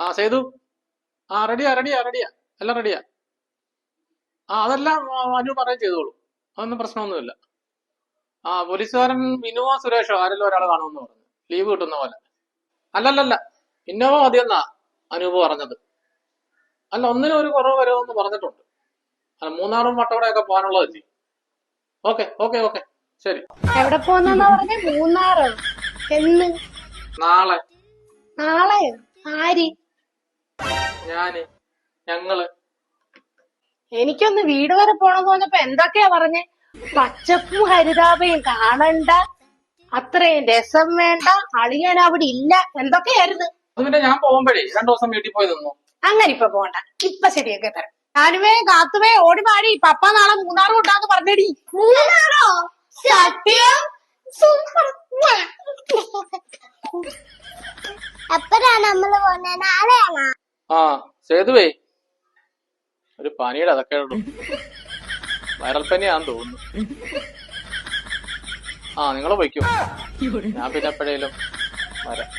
ആ സേതു? ആ റെഡിയാ റെഡിയാ റെഡിയാ എല്ലാം റെഡിയാ ആ അതെല്ലാം അനു പറയും ചെയ്തോളൂ. അതൊന്നും പ്രശ്നമൊന്നുമില്ല. ആ പോലീസുകാരൻ വിനുവോ സുരേഷോ ആരെല്ലാം ഒരാൾ കാണുമെന്ന് പറഞ്ഞു. ലീവ് കിട്ടുന്ന പോലെ. അല്ലല്ലല്ല. ഇന്നോവ മതി എന്നാ അനൂപ് പറഞ്ഞത്. അല്ല ഒന്നിനും ഒരു കുറവ് വരുമെന്ന് പറഞ്ഞിട്ടുണ്ട്. അല്ല മൂന്നാറും വട്ടവടയൊക്കെ പോകാനുള്ളതല്ലേ? Okay okay okay. ശരി. എവിടെ പറഞ്ഞ? മൂന്നാറ്. എന്ന്? നാളെ. നാളെ ആര്? ഞാൻ ഞങ്ങൾ. എനിക്കൊന്ന് വീട് വരെ പോണെന്ന് പറഞ്ഞപ്പോ എന്തൊക്കെയാ പറഞ്ഞേ? പച്ചപ്പും ഹരിതാപയും കാണണ്ട. അത്രയും രസം വേണ്ട. അളിയൻ അവിടെ ഇല്ല. എന്തൊക്കെയായിരുന്നു? അത് പിന്നെ ഞാൻ പോകുമ്പോഴേ രണ്ടു ദിവസം വീട്ടിൽ പോയി നിന്നു. അങ്ങനെ ഇപ്പൊ പോണ്ട. ഇപ്പൊ ശരിയൊക്കെ തരാം. ഞാനുവേ കാത്തുവേ ഓടി പാടി പപ്പ നാളെ മൂന്നാർ കൊണ്ടാന്ന് പറഞ്ഞടി. മൂന്നാറോ? സത്യം? സൂപ്പർ. നമ്മൾ പോന്നെ? നാളെയാണോ? ആ സേതുവേ. ഒരു പനിയുടെ അതൊക്കെ ഉള്ളൂ. വൈറൽ പനിയാന്ന് തോന്നുന്നു. ആ നിങ്ങൾ പോയിക്കോ. ഞാൻ പിന്നെ എപ്പോഴേലും വരാം.